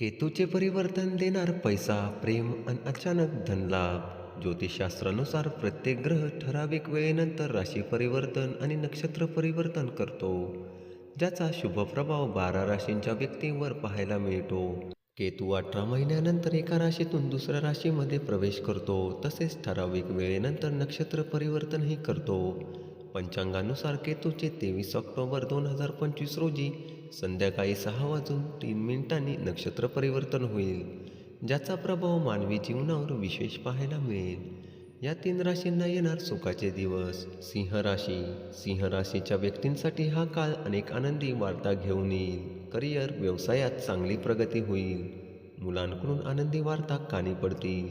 केतूचे परिवर्तन देणार पैसा प्रेम आणि अचानक धनलाभ ज्योतिषशास्त्रानुसार प्रत्येक ग्रह ठराविक वेळेनंतर राशी परिवर्तन आणि नक्षत्र परिवर्तन करतो ज्याचा शुभ प्रभाव बारा राशींच्या व्यक्तींवर पाहायला मिळतो. केतू अठरा महिन्यानंतर एका राशीतून दुसऱ्या राशीमध्ये प्रवेश करतो तसेच ठराविक वेळेनंतर नक्षत्र परिवर्तनही करतो. पंचांगानुसार केतूचे तेवीस ऑक्टोबर दोन हजार पंचवीस रोजी संध्याकाळी सहा वाजून तीन मिनिटांनी नक्षत्र परिवर्तन होईल ज्याचा प्रभाव मानवी जीवनावर विशेष पाहायला मिळेल. या तीन राशींना येणार सुखाचे दिवस. सिंह राशी. सिंह राशीच्या व्यक्तींसाठी हा काळ अनेक आनंदी वार्ता घेऊन येईल. करिअर व्यवसायात चांगली प्रगती होईल. मुलांकडून आनंदी वार्ता कानी पडतील.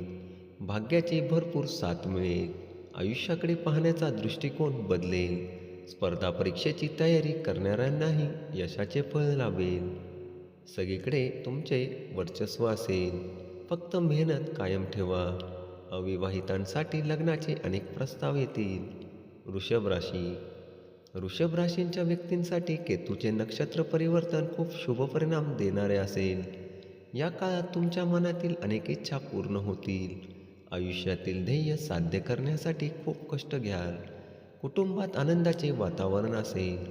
भाग्याची भरपूर साथ मिळेल. आयुष्याकडे पाहण्याचा दृष्टिकोन बदलेल. स्पर्धा परीक्षेची तयारी करणाऱ्यांनाही यशाचे फळ लाभेल. सगळीकडे तुमचे वर्चस्व असेल. फक्त मेहनत कायम ठेवा. अविवाहितांसाठी लग्नाचे अनेक प्रस्ताव येतील. वृषभ राशी. वृषभ राशींच्या व्यक्तींसाठी केतूचे नक्षत्र परिवर्तन खूप शुभ परिणाम देणारे असेल. या काळात तुमच्या मनातील अनेक इच्छा पूर्ण होतील. आयुष्यातील ध्येय साध्य करण्यासाठी खूप कष्ट घ्याल. कुटुंबात आनंदाचे वातावरण असेल.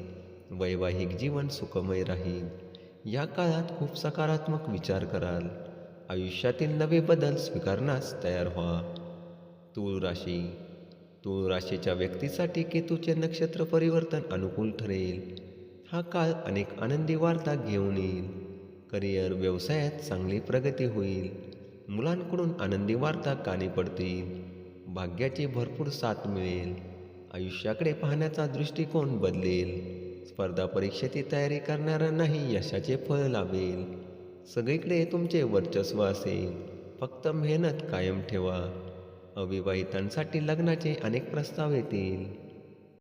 वैवाहिक जीवन सुखमय राहील. या काळात खूप सकारात्मक विचार कराल. आयुष्यातील नवे बदल स्वीकारण्यास तयार व्हा. तूळ राशी. तूळ राशीच्या व्यक्तीसाठी केतूचे नक्षत्र परिवर्तन अनुकूल ठरेल. हा काळ अनेक आनंदी वार्ता घेऊन येईल. करिअर व्यवसायात चांगली प्रगती होईल. मुलांकडून आनंदी वार्ता कानी पडतील. भाग्याची भरपूर साथ मिळेल. आयुष्याकडे पाहण्याचा दृष्टिकोन बदलेल. स्पर्धा परीक्षेची तयारी करणाऱ्यांनाही यशाचे फळ लाभेल सगळीकडे तुमचे वर्चस्व असेल. फक्त मेहनत कायम ठेवा. अविवाहितांसाठी लग्नाचे अनेक प्रस्ताव येतील.